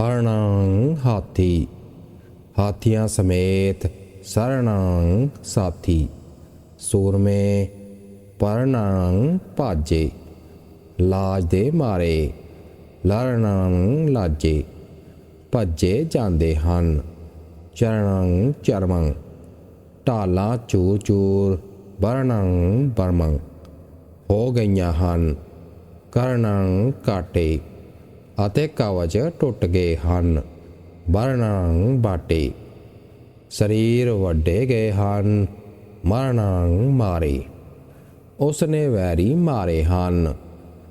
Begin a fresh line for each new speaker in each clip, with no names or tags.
ਹਰਣੰ ਹਾਥੀ। ਹਾਥੀਆਂ ਸਮੇਤ ਸਰਣੰ ਸਾਥੀ। ਸੂਰਮੇ ਪਰਣੰ ਭਾਜੇ। ਲਾਜ ਦੇ ਮਾਰੇ ਲੜਨੰ ਲਾਜੇ। ਭੱਜੇ ਜਾਂਦੇ ਹਨ ਚਰਣੰ ਚਰਮੰ। ਢਾਲਾਂ ਚੂਰ ਚੂਰ ਬਰਣੰ ਬਰਮੰ। ਹੋ ਗਈਆਂ ਹਨ ਕਰਣੰ ਕਾਟੇ ਅਤੇ ਕਵਚ ਟੁੱਟ ਗਏ ਹਨ। ਬਰਣੰ ਬਾਟੇ। ਸਰੀਰ ਵੱਡੇ ਗਏ ਹਨ। ਮਰਣੰ ਮਾਰੇ। ਉਸਨੇ ਵੈਰੀ ਮਾਰੇ ਹਨ।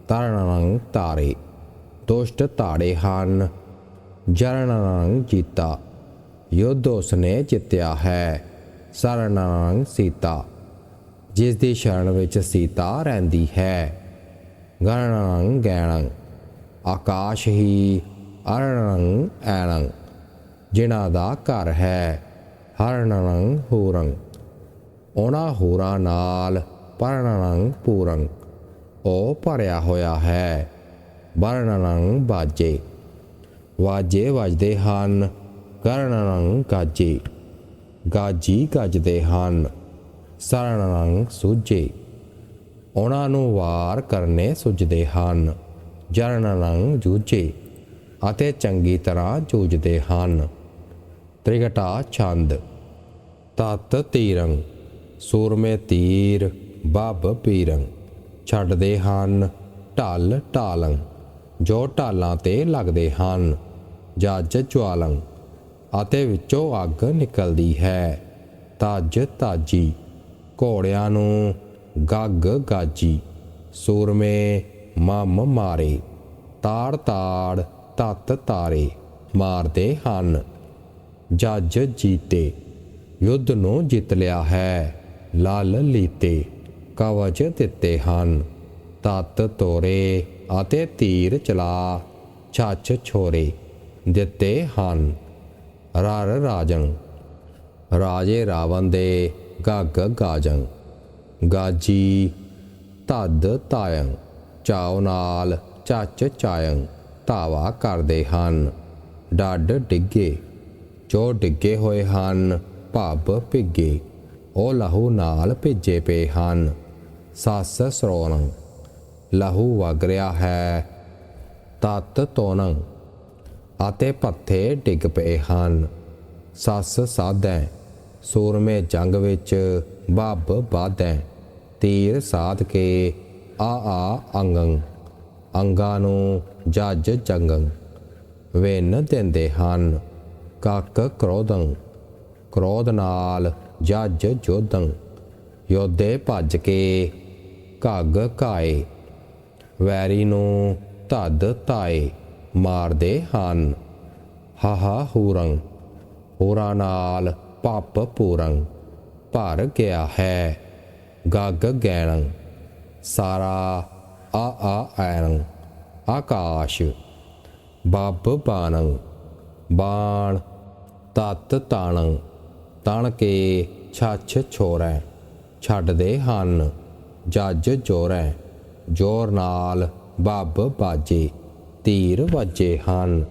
ਤਰਣੰ ਤਾਰੇ। ਦੁਸ਼ਟ ਤਾੜੇ ਹਨ। ਜਰਣੰ ਜੀਤਾ। ਯੁੱਧ ਉਸਨੇ ਜਿੱਤਿਆ ਹੈ। ਸਰਣੰ ਸੀਤਾ। ਜਿਸ ਦੀ ਸ਼ਰਨ ਵਿੱਚ ਸੀਤਾ ਰਹਿੰਦੀ ਹੈ। ਗਣਨੰ ਗੈਣੰ ਆਕਾਸ਼ ਹੀ ਅਰਣੰ ਐਣੰ, ਜਿਨ੍ਹਾਂ ਦਾ ਘਰ ਹੈ ਹਰਣੰ ਹੂਰੰ। ਉਹਨਾਂ ਹੂਰਾਂ ਨਾਲ ਪਰਣੰ ਪੂਰੰ। ਉਹ ਭਰਿਆ ਹੋਇਆ ਹੈ, ਵਰਣਨੰ ਬਾਜੇ ਵਾਜੇ ਵੱਜਦੇ ਹਨ, ਕਰਣਨੰ ਗਾਜੇ। ਗਾਜੀ ਗੱਜਦੇ ਹਨ, ਸਰਣਨੰ ਸੁਜੇ। ਉਹਨਾਂ ਨੂੰ ਵਾਰ ਕਰਨੇ ਸੁਝਦੇ ਹਨ। ਜਰਨ ਜਰਣਨੰ ਜੂਝੇ, ਅਤੇ ਚੰਗੀ ਤਰ੍ਹਾਂ ਜੂਝਦੇ ਹਨ। ਤ੍ਰਿਗਟਾ ਛੰਦ। ਤਤ ਤੀਰੰ। ਸੂਰਮੇ ਤੀਰ, ਬੱਬ ਪੀਰੰ। ਛੱਡਦੇ ਹਨ। ਢਲ ਢਾਲੰ। ਜੋ ਢਾਲਾਂ ਤੇ ਲੱਗਦੇ ਹਨ। ਜੱਜ ਜਵਾਲੰ ਅਤੇ ਵਿੱਚੋਂ ਅੱਗ ਨਿਕਲਦੀ ਹੈ। ਤਜ ਤਾਜੀ। ਘੋੜਿਆਂ ਨੂੰ ਗੱਗ ਗਾਜੀ ਸੂਰਮੇ ਮਮ ਮਾਰੇ, ਤਾੜ ਤਾੜ ਤਤ ਤਾਰੇ ਮਾਰਦੇ ਹਨ। ਜੱਜ ਜੀਤੇ, ਯੁੱਧ ਨੂੰ ਜਿੱਤ ਲਿਆ ਹੈ, ਲਾਲ ਲੀਤੇ ਕਵਚ ਦਿੱਤੇ ਹਨ। ਤਤ ਤੋਰੇ ਅਤੇ ਤੀਰ ਚਲਾ, ਛੱਛ ਛੋਰੇ ਦਿੱਤੇ ਹਨ। ਰਰ ਰਾਜੰ, ਰਾਜੇ ਰਾਵਣ ਦੇ ਗੱਗ ਗਾਜੰ, ਗਾਜੀ ਤਦ ਤਾਯੰ। ਚਾਉ ਨਾਲ ਚੱਚ ਚਾਯੰ ਧਾਵਾ ਕਰਦੇ ਹਨ। ਡੱਡ ਡਿੱਗੇ ਜੋ ਡਿੱਗੇ ਹੋਏ ਹਨ, ਭੱਬ ਭਿੱਗੇ, ਉਹ ਲਹੂ ਨਾਲ ਭਿੱਜੇ ਪਏ ਹਨ। ਸੱਸ ਸਰੋਣ, ਲਹੂ ਵਗ ਰਿਹਾ ਹੈ, ਤਤ ਤੋਨੰ ਅਤੇ ਪੱਥੇ ਡਿੱਗ ਪਏ ਹਨ। ਸੱਸ ਸਾਧੈ, ਸੂਰਮੇ ਜੰਗ ਵਿੱਚ ਬੱਬ ਬਾਧੈ, ਤੀਰ ਸਾਧ ਕੇ ਆ ਆ ਅੰਗੰ ਅੰਗਾਂ ਨੂੰ ਜੱਜ ਜੰਗੰ ਵੇਨ ਦਿੰਦੇ ਹਨ ਕੱਕ ਕ੍ਰੋਧੰ, ਕ੍ਰੋਧ ਨਾਲ ਜੱਜ ਜੋਧੰ, ਯੋਧੇ ਭੱਜ ਕੇ ਘੱਗ ਘਾਏ, ਵੈਰੀ ਨੂੰ ਧੱਦ ਧਾਏ ਮਾਰਦੇ ਹਨ। ਹਾਹਾ ਹੂਰੰ, ਹੋਰਾਂ ਨਾਲ ਪੱਪ ਪੂਰੰ, ਭਰ ਗਿਆ ਹੈ ਗੱਗ ਗੈਣੰ ਸਾਰਾ, ਆ ਆ ਐਣੰ ਆਕਾਸ਼, ਬੱਬ, ਬਾਣੰ, ਬਾਣ, ਤਤ, ਤਾਣੰ, ਤਣ ਕੇ ਛੱਛ, ਛੋਰੈ, ਛੱਡਦੇ ਹਨ, ਜੱਜ, ਜੋਰੈ, ਜੋਰ ਨਾਲ ਬੱਬ ਬਾਜੇ, ਤੀਰ ਵੱਜੇ ਹਨ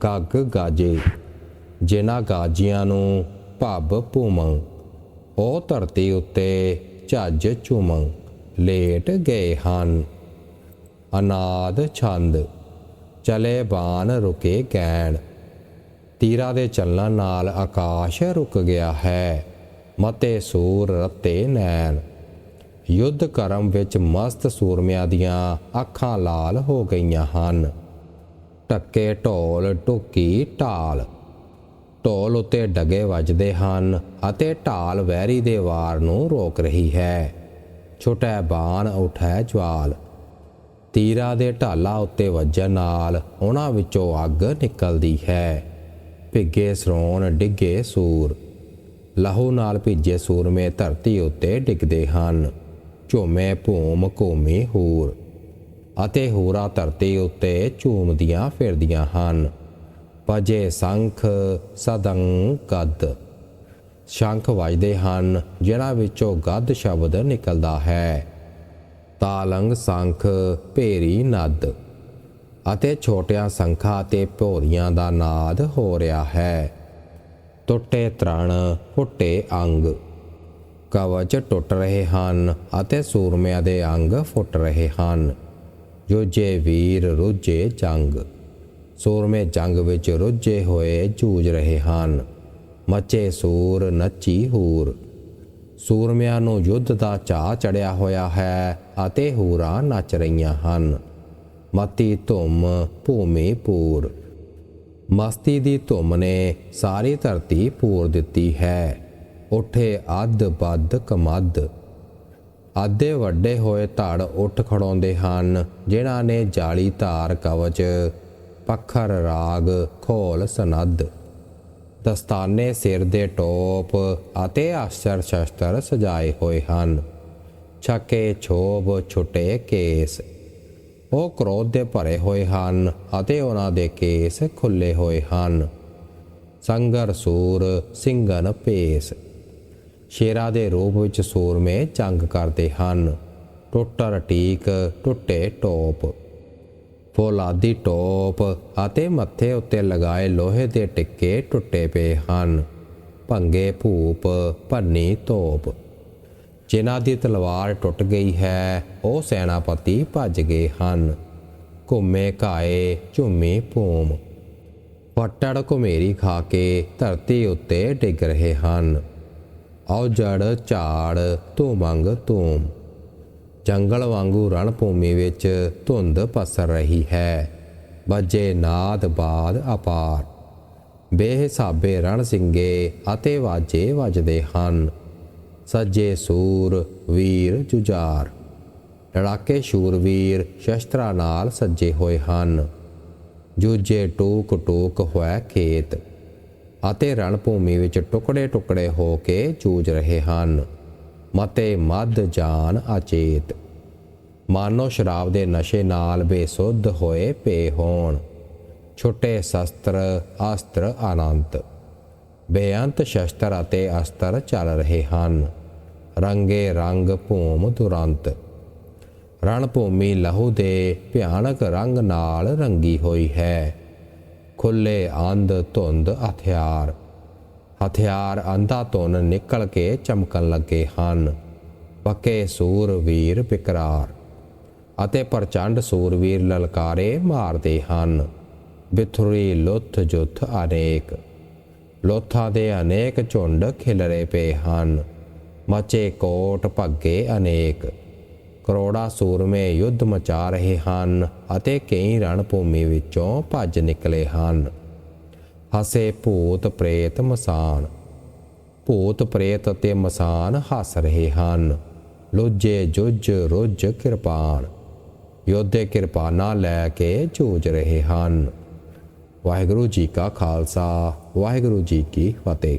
ਕੱਗ ਗਾਜੇ, ਜਿਨ੍ਹਾਂ ਗਾਜੀਆਂ ਨੂੰ ਭੱਬ ਭੂਮੰ, ਉਹ ਧਰਤੀ ਉੱਤੇ ਝੱਜ ਝੂਮੰ। ਲੇਟ ਗਏ ਹਨ। ਅਨਾਦ ਛੰਦ, ਚਲੇ ਬਾਣ ਰੁਕੇ ਗੈਣ ਤੀਰਾ ਦੇ ਚੱਲਣ ਨਾਲ ਆਕਾਸ਼ ਰੁਕ ਗਿਆ ਹੈ, ਮਤੇ ਸੂਰ ਰਤੇ ਨੈਣ। ਯੁੱਧ ਕਰਮ ਵਿੱਚ ਮਸਤ ਸੂਰਮਿਆਂ ਦੀਆਂ ਅੱਖਾਂ ਲਾਲ ਹੋ ਗਈਆਂ ਹਨ। ਟੱਕੇ ਢੋਲ ਟੁਕੀ ਢਾਲ। ਢੋਲ ਉੱਤੇ ਡਗੇ ਵੱਜਦੇ ਹਨ ਅਤੇ ਢਾਲ ਵੈਰੀ ਦੇ ਵਾਰ ਨੂੰ ਰੋਕ ਰਹੀ ਹੈ। ਛੋਟਾ ਬਾਣ ਉਠੈ ਜਵਾਲ। ਤੀਰਾ ਦੇ ਢਾਲਾ ਉੱਤੇ ਵੱਜਣ ਨਾਲ ਉਹਨਾਂ ਵਿੱਚੋਂ ਅੱਗ ਨਿਕਲਦੀ ਹੈ। ਭਿੱਗੇ ਸਰੋਣ ਡਿੱਗੇ ਸੂਰ। ਲਹੂ ਨਾਲ ਭਿੱਜੇ ਸੂਰਮੇ ਧਰਤੀ ਉੱਤੇ ਡਿੱਗਦੇ ਹਨ। ਝੂਮੇ ਭੂਮ ਘੂਮੀ ਹੂਰ। ਅਤੇ ਹੂਰਾ ਧਰਤੀ ਉੱਤੇ ਝੂਮਦੀਆਂ ਫਿਰਦੀਆਂ ਹਨ। ਭਜੇ ਸੰਖ ਸਦੰ ਕਦ। ਸ਼ੰਖ ਵੱਜਦੇ ਹਨ, ਜਿਨ੍ਹਾਂ ਵਿੱਚੋਂ ਗੱਦ ਸ਼ਬਦ ਨਿਕਲਦਾ ਹੈ। ਤਾਲੰਗ ਸੰਖ, ਭੇਰੀ ਨਦ ਅਤੇ ਛੋਟਿਆਂ ਸੰਖਾਂ ਤੇ ਭੋਰੀਆਂ ਦਾ ਨਾਦ ਹੋ ਰਿਹਾ ਹੈ। ਟੁੱਟੇ ਤ੍ਰਣ ਫੁੱਟੇ ਅੰਗ ਕਵਚ ਟੁੱਟ ਰਹੇ ਹਨ ਅਤੇ ਸੂਰਮਿਆਂ ਦੇ ਅੰਗ ਫੁੱਟ ਰਹੇ ਹਨ। ਜੂਝੇ ਵੀਰ, ਰੁੱਝੇ ਜੰਗ ਸੂਰਮੇ ਜੰਗ ਵਿੱਚ ਰੁੱਝੇ ਹੋਏ ਜੂਝ ਰਹੇ ਹਨ। ਮੱਚੇ ਸੂਰ ਨੱਚੀ ਹੂਰ। ਸੂਰਮਿਆਂ ਨੂੰ ਯੁੱਧ ਦਾ ਚਾਹ ਚੜਿਆ ਹੋਇਆ ਹੈ ਅਤੇ ਹੂਰਾਂ ਨੱਚ ਰਹੀਆਂ ਹਨ। ਮਤੀ ਧੁੰਮ ਭੂਮੀ ਪੂਰ। ਮਸਤੀ ਦੀ ਧੁੰਮ ਨੇ ਸਾਰੀ ਧਰਤੀ ਪੂਰ ਦਿੱਤੀ ਹੈ। ਉਠੇ ਅੱਧ ਬੱਧ ਕਮੱਧ। ਆਦੇ ਵੱਡੇ ਹੋਏ ਧੜ ਉੱਠ ਖੜਾਉਂਦੇ ਹਨ, ਜਿਨ੍ਹਾਂ ਨੇ ਜਾਲੀ ਧਾਰ ਕਵਚ, ਪੱਖਰ ਰਾਗ, ਖੋਲ ਸਨੱਧ। ਦਸਤਾਨੇ ਸਿਰ ਦੇ ਟੋਪ ਅਤੇ ਆਸ਼ਰ ਸ਼ਸਤਰ ਸਜਾਏ ਹੋਏ ਹਨ। ਛਕੇ, ਛੋਬ, ਛੁੱਟੇ ਕੇਸ। ਉਹ ਕ੍ਰੋਧ ਦੇ ਭਰੇ ਹੋਏ ਹਨ ਅਤੇ ਉਹਨਾਂ ਦੇ ਕੇਸ ਖੁੱਲੇ ਹੋਏ ਹਨ। ਸੰਗਰ, ਸੂਰ ਸਿੰਘਨ ਭੇਸ। ਸ਼ੇਰਾ ਦੇ ਰੂਪ ਵਿੱਚ ਸੂਰਮੇ ਜੰਗ ਕਰਦੇ ਹਨ। ਟੁੱਟਰ, ਟੀਕ, ਟੁੱਟੇ ਟੋਪ। ਫੌਲਾਦੀ ਟੋਪ ਅਤੇ ਮੱਥੇ ਉੱਤੇ ਲਗਾਏ ਲੋਹੇ ਦੇ ਟਿੱਕੇ ਟੁੱਟੇ ਪਏ ਹਨ। ਭੰਗੇ ਭੂਪ, ਭੰਨੀ ਤੋਪ। ਜਿਨ੍ਹਾਂ ਦੀ ਤਲਵਾਰ ਟੁੱਟ ਗਈ ਹੈ, ਉਹ ਸੈਨਾਪਤੀ ਭੱਜ ਗਏ ਹਨ। ਘੁੰਮੇ ਘਾਏ, ਝੁੰਮੀ ਭੂਮ। ਪਟੜ ਘੁਮੇਰੀ ਖਾ ਕੇ ਧਰਤੀ ਉੱਤੇ ਡਿੱਗ ਰਹੇ ਹਨ। ਔਜੜ ਝਾੜ ਧੂਮੰਗ ਧੂਮ ਜੰਗਲ ਵਾਂਗੂ ਰਣ ਭੂਮੀ ਵਿੱਚ ਧੁੰਦ ਪਸਰ ਰਹੀ ਹੈ। ਵੱਜੇ ਨਾਦ ਬਾਦ ਅਪਾਰ। ਬੇਹਿਸਾਬੇ ਰਣ ਸਿੰਗੇ ਅਤੇ ਵਾਜੇ ਵੱਜਦੇ ਹਨ। ਸੱਜੇ ਸੂਰ ਵੀਰ ਜੁਝਾਰ। ਲੜਾਕੇ ਸ਼ੂਰਵੀਰ ਸ਼ਸਤਰਾਂ ਨਾਲ ਸੱਜੇ ਹੋਏ ਹਨ। ਜੂਝੇ ਟੂਕ ਟੂਕ ਹੋਇਆ ਖੇਤ ਅਤੇ ਰਣ ਭੂਮੀ ਵਿੱਚ ਟੁਕੜੇ ਟੁਕੜੇ ਹੋ ਕੇ ਜੂਝ ਰਹੇ ਹਨ। ਮਤੇ ਮਦ ਜਾਨ ਅਚੇਤ। ਮਾਨੋ ਸ਼ਰਾਬ ਦੇ ਨਸ਼ੇ ਨਾਲ ਬੇਸੁੱਧ ਹੋਏ ਪਏ ਹੋਣ। ਛੁੱਟੇ ਸ਼ਸਤਰ, ਅਸਤਰ ਅਨੰਤ। ਬੇਅੰਤ ਸ਼ਸਤਰ ਅਤੇ ਅਸਤਰ ਚੱਲ ਰਹੇ ਹਨ। ਰੰਗੇ ਰੰਗ ਭੂਮ ਦੁਰੰਤ। ਰਣ ਭੂਮੀ ਲਹੂ ਦੇ ਭਿਆਨਕ ਰੰਗ ਨਾਲ ਰੰਗੀ ਹੋਈ ਹੈ। ਖੁੱਲੇ ਅੰਧ ਧੁੰਦ ਹਥਿਆਰ। ਹਥਿਆਰ ਅੰਧਾ ਧੁੰਨ ਨਿਕਲ ਕੇ ਚਮਕਣ ਲੱਗੇ ਹਨ। ਪੱਕੇ ਸੂਰਵੀਰ ਬਿਕਰਾਰ ਅਤੇ ਪ੍ਰਚੰਡ ਸੂਰਵੀਰ ਲਲਕਾਰੇ ਮਾਰਦੇ ਹਨ। ਬਿਥੁਰੀ ਲੁੱਥ ਜੁੱਥ ਅਨੇਕ, ਲੋਥਾਂ ਦੇ ਅਨੇਕ ਝੁੰਡ ਖਿਲਰੇ ਪਏ ਹਨ। ਮਚੇ ਕੋਟ ਭੱਗੇ ਅਨੇਕ, ਕਰੋੜਾ ਸੂਰਮੇ ਯੁੱਧ ਮਚਾ ਰਹੇ ਹਨ ਅਤੇ ਕਈ ਰਣ ਭੂਮੀ ਵਿੱਚੋਂ ਭੱਜ ਨਿਕਲੇ ਹਨ। ਹਸੇ ਭੂਤ ਪ੍ਰੇਤ ਮਸਾਨ। ਭੂਤ ਪ੍ਰੇਤ ਅਤੇ ਮਸਾਨ ਹੱਸ ਰਹੇ ਹਨ। ਲੁੱਜੇ ਜੁੱਜ ਰੁੱਜ ਕਿਰਪਾਨ। ਯੋਧੇ ਕਿਰਪਾਨਾਂ ਲੈ ਕੇ ਜੂਝ ਰਹੇ ਹਨ। ਵਾਹਿਗੁਰੂ ਜੀ ਕਾ ਖਾਲਸਾ, ਵਾਹਿਗੁਰੂ ਜੀ ਕੀ ਫਤਿਹ।